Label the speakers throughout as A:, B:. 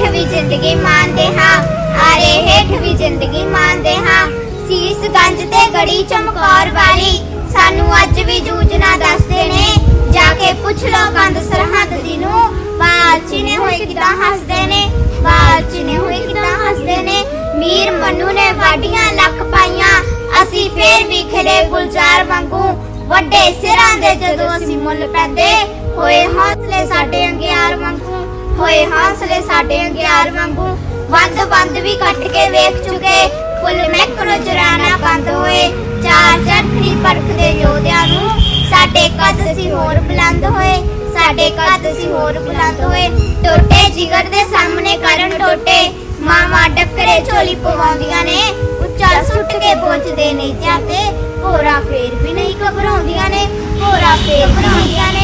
A: ਹੇਠ ਵੀ ਜ਼ਿੰਦਗੀ ਮਾਣਦੇ ਹਾਂ, ਆਰੇ ਹੇਠ ਵੀ ਜ਼ਿੰਦਗੀ ਮਾਣਦੇ ਹਾਂ। ਸੀਸ ਗੰਜ ਤੇ ਗੜੀ ਚਮਕੌਰ ਵਾਲੀ, ਸਾਨੂੰ ਅੱਜ ਵੀ ਜੂਝਣਾ ਦੱਸਦੇ ਨੇ। ਜਾ ਕੇ ਪੁੱਛ ਲੋ ਕੰਦ ਸਰਹੰਦ ਦੀ ਨੂੰ ਬਾਲਚੀ ਨੇ ਹੋਏ ਕਿਦਾਂ ਹੱਸਦੇ ਨੇ? ਬਾਲਚੀ ਨੇ ਹੋਏ ਕਿਦਾਂ ਹੱਸਦੇ ਨੇ? ਮੀਰ ਮੰਨੂ ਨੇ ਵਾਡੀਆਂ ਲੱਖ ਪਾਈਆਂ, ਅਸੀਂ ਫੇਰ ਵੀ ਖਿੜੇ ਗੁਲਜ਼ਾਰ ਵਾਂਗੂ। ਵੱਡੇ ਸਿਰਾਂ ਦੇ ਜਦੋਂ ਅਸੀਂ ਮੁੱਲ ਪੈਂਦੇ, ਹੋਏ ਹੌਸਲੇ ਸਾਡੇ ਅੰਗਿਆਰ ਵਾਂਗੂ। ਹੋਏ ਹੌਸਲੇ ਸਾਡੇ ਅੰਗਿਆਰ ਵਾਂਗੂ। ਬੰਦ ਬੰਦ ਵੀ ਕੱਟ ਕੇ ਵੇਖ ਚੁਕੇ। ਫੁੱਲ ਮਹਿਕਣੋਂ ਜਰਾਨਾ ਬੰਦ ਹੋਏ। ਚਾਰ ਚਰਖੜੀ ਪਰਖਦੇ ਯੋਧਿਆਂ ਨੂੰ। ਸਾਡੇ ਕੱਦ ਸੀ ਹੋਰ ਬੁਲੰਦ ਹੋਏ। ਸਾਡੇ ਕੱਦ ਸੀ ਹੋਰ ਬੁਲੰਦ ਹੋਏ। ਟੋਟੇ ਜਿਗਰ ਦੇ ਸਾਹਮਣੇ ਕਰਨ ਟੋਟੇ। ਮਾਮਾ ਡੱਕਰੇ ਝੋਲੀ ਪਵਾਉਂਦੀਆਂ ਨੇ। ਉੱਚਾ ਸੁੱਟ ਕੇ ਪਹੁੰਚਦੇ ਨਹੀਂ ਜਾਂਦੇ ਹੋਰਾ ਫੇਰ ਵੀ ਨਹੀਂ ਘਬਰਾਉਂਦੀਆਂ ਨੇ। ਹੋਰਾ ਫੇਰ ਘਬਰਾਉਂਦੀਆਂ ਨੇ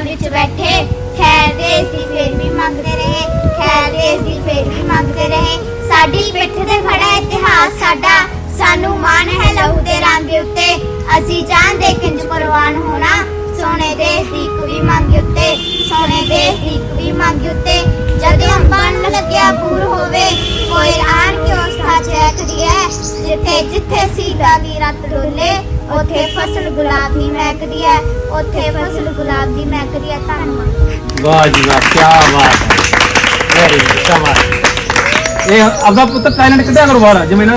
A: ਦੇ ਵਿੱਚ ਬੈਠੇ। ਖੈਰ ਦੇਸ਼ ਦੀ ਫੇਰ ਵੀ ਮੰਗਦੇ ਰਹੇ। ਖੈਰ ਦੇਸ਼ ਦੀ ਫੇਰ ਵੀ ਮੰਗਦੇ ਰਹੇ। ਸਾਡੀ ਪਿੱਠ ਤੇ ਖੜਾ ਇਤਿਹਾਸ ਸਾਡਾ। ਸਾਨੂੰ ਮਾਣ ਹੈ ਲਹੂ ਦੇ ਰੰਗ ਉੱਤੇ। ਅਸੀਂ ਜਾਣਦੇ ਕਿੰਜ ਕੁਰਬਾਨ ਹੋਣਾ। ਸੋਨੇ ਦੇਸ਼ ਦੀ ਕੁੜੀ ਮੰਗ ਉੱਤੇ। ਸੋਨੇ ਦੇਸ਼ ਦੀ ਕੁੜੀ ਮੰਗ ਉੱਤੇ। ਜਦੋਂ ਬਣ ਲੱਗਿਆ ਪੂਰ ਹੋਵੇ, ਕੋਈ ਆਣ ਕੇ ਉਸ ਥਾਂ ਚੈਕਦੀ ਹੈ ਜਿੱਥੇ ਜਿੱਥੇ ਸੀਤਾ ਦੀ ਰਤ ਡੋਲੇ, ਉੱਥੇ ਫਸਲ ਗੁਲਾਬ ਦੀ ਮਹਿਕਦੀ ਹੈ ਉੱਥੇ ਫਸਲ ਗੁਲਾਬ ਦੀ ਮਹਿਕਦੀ ਹੈ ਧੰਨਵਾਦ।
B: ਵਾਹ ਜੀ ਵਾਹ ਕੀ ਬਾਤ ਹੈ। ਵੈਰੀ ਗੁੱਡ ਇਹ ਆਪਦਾ ਪੁੱਤ ਟੈਲੈਂਟ ਕੱਢਿਆ ਕਰੋ ਬਾਹਰ, ਜਿਵੇਂ ਨਾ